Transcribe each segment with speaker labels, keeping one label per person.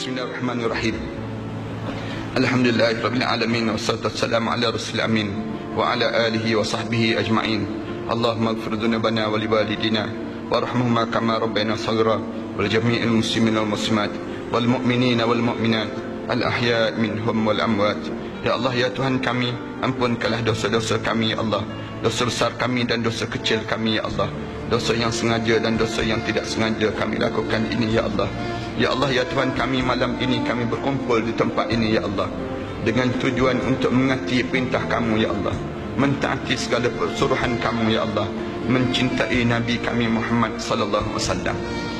Speaker 1: Bismillahirrahmanirrahim. Alhamdulillahirabbil alamin wassalatu wassalamu ala rasulil amin wa ala alihi wa sahbihi ajma'in. Allahumma ighfir dhunubana wa liwalidina warhamhuma kama rabbayana saghira wal jami'il muslimin wal muslimat wal mu'minina wal mu'minat al ahya' minhum wal amwat. Ya Allah ya Tuhan kami, ampunkanlah dosa-dosa kami ya Allah. Dosa besar kami dan dosa kecil kami ya Allah. Dosa yang sengaja dan dosa yang tidak sengaja kami lakukan ini ya Allah. Ya Allah ya Tuhan kami malam ini kami berkumpul di tempat ini ya Allah. Dengan tujuan untuk mengati perintah kamu ya Allah. Mentaati segala suruhan kamu ya Allah. Mencintai Nabi kami Muhammad sallallahu alaihi wasallam.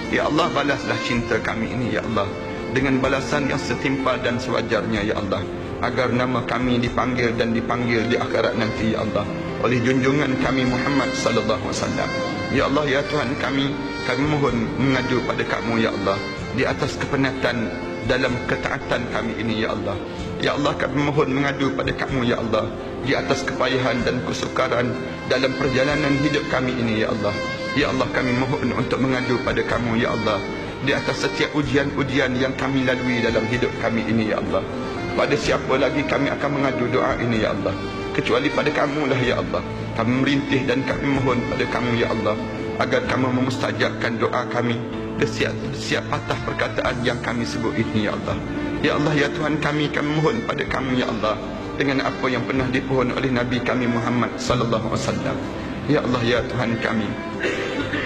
Speaker 1: Ya Allah balaslah cinta kami ini ya Allah. Dengan balasan yang setimpal dan sewajarnya ya Allah. Agar nama kami dipanggil dan dipanggil di akhirat nanti ya Allah. Oleh junjungan kami Muhammad sallallahu alaihi wasallam. Ya Allah ya Tuhan kami kami mohon mengadu pada kamu ya Allah di atas kepenatan dalam ketaatan kami ini ya Allah. Ya Allah kami mohon mengadu pada kamu ya Allah di atas kepayahan dan kesukaran dalam perjalanan hidup kami ini ya Allah. Ya Allah kami mohon untuk mengadu pada kamu ya Allah di atas setiap ujian-ujian yang kami lalui dalam hidup kami ini ya Allah. Pada siapa lagi kami akan mengadu doa ini ya Allah? Kecuali pada kamu lah ya Allah. Kami merintih dan kami mohon pada kamu ya Allah agar kamu memustajabkan doa kami Siap, siap patah perkataan yang kami sebut ini ya Allah. Ya Allah ya Tuhan kami kami mohon pada kamu ya Allah dengan apa yang pernah dipohon oleh Nabi kami Muhammad sallallahu alaihi wasallam. Ya Allah ya Tuhan kami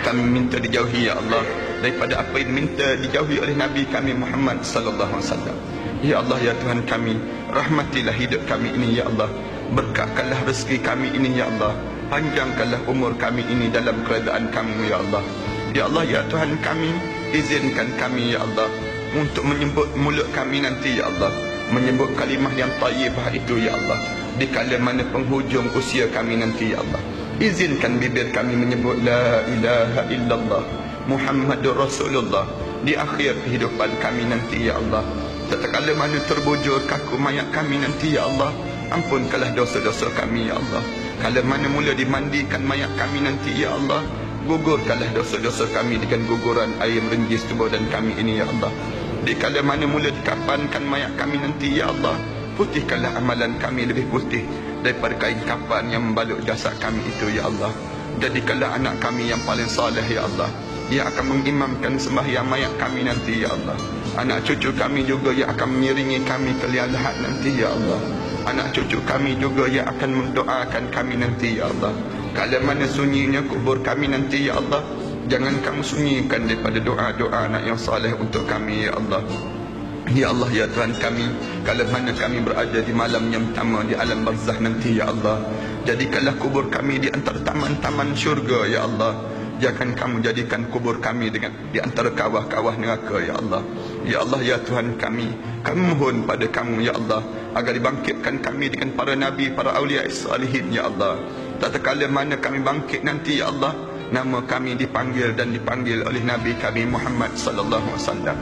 Speaker 1: kami minta dijauhi ya Allah daripada apa yang minta dijauhi oleh Nabi kami Muhammad sallallahu alaihi wasallam. Ya Allah ya Tuhan kami rahmatilah hidup kami ini ya Allah. Berkahkanlah rezeki kami ini ya Allah. Panjangkanlah umur kami ini dalam keredaan kamu ya Allah Ya Allah ya Tuhan kami izinkan kami ya Allah untuk menyebut mulut kami nanti ya Allah. Menyebut kalimah yang tayyibah itu ya Allah. Di kala mana penghujung usia kami nanti ya Allah. Izinkan bibir kami menyebut la ilaha illallah Muhammadur Rasulullah. Di akhir kehidupan kami nanti ya Allah. Tatkala mana terbujur kaku mayat kami nanti ya Allah ampunkanlah dosa-dosa kami ya Allah. Kala mana mula dimandikan mayat kami nanti ya Allah gugurkanlah dosa-dosa kami dengan guguran air merenjis tubuh dan kami ini ya Allah. Di kala mana mula dikapankan mayat kami nanti ya Allah putihkanlah amalan kami lebih putih daripada kain kapan yang membalut jasad kami itu ya Allah. Jadikanlah anak kami yang paling saleh ya Allah. Yang akan mengimamkan sembahyang mayat kami nanti ya Allah. Anak cucu kami juga yang akan mengiringi kami ke liang lahat nanti ya Allah. Anak cucu kami juga yang akan mendoakan kami nanti ya Allah kalau mana sunyinya kubur kami nanti ya Allah. Jangan kamu sunyikan daripada doa-doa anak yang saleh untuk kami ya Allah. Ya Allah ya Tuhan kami kalau mana kami berada di malam yang pertama di alam barzah nanti ya Allah. Jadikanlah kubur kami di antara taman-taman syurga ya Allah. Jangan kamu jadikan kubur kami dengan di antara kawah-kawah neraka ya Allah. Ya Allah ya Tuhan kami kami mohon pada kamu ya Allah agar dibangkitkan kami dengan para nabi para aulia salihin ya Allah tak terkala mana kami bangkit nanti ya Allah. Nama kami dipanggil dan dipanggil oleh nabi kami Muhammad sallallahu alaihi wasallam.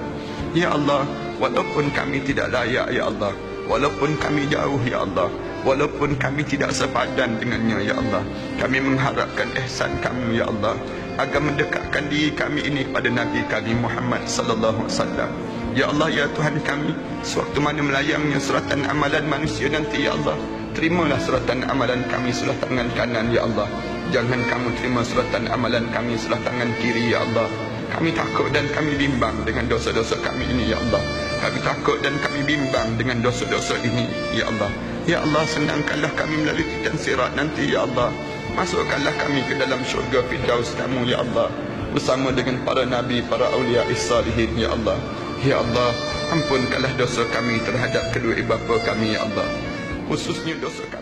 Speaker 1: Ya Allah walaupun kami tidak layak ya Allah. Walaupun kami jauh ya Allah. Walaupun kami tidak sepadan dengannya ya Allah. Kami mengharapkan ihsan kamu ya Allah agar mendekatkan diri kami ini pada Nabi kami Muhammad sallallahu alaihi wasallam. Ya Allah ya Tuhan kami sewaktu mana melayangnya suratan amalan manusia nanti ya Allah terimalah suratan amalan kami sebelah tangan kanan ya Allah. Jangan kamu terima suratan amalan kami sebelah tangan kiri ya Allah. Kami takut dan kami bimbang dengan dosa-dosa kami ini ya Allah. Kami takut dan kami bimbang dengan dosa-dosa ini ya Allah. Ya Allah senangkanlah kami melalui titan sirat nanti ya Allah. Masukkanlah kami ke dalam syurga firdaus kamu ya Allah. Bersama dengan para nabi para aulia salihin ya Allah. Ya Allah ampunkanlah dosa kami terhadap kedua ibu bapa kami ya Allah khususnya dosa kami terhadap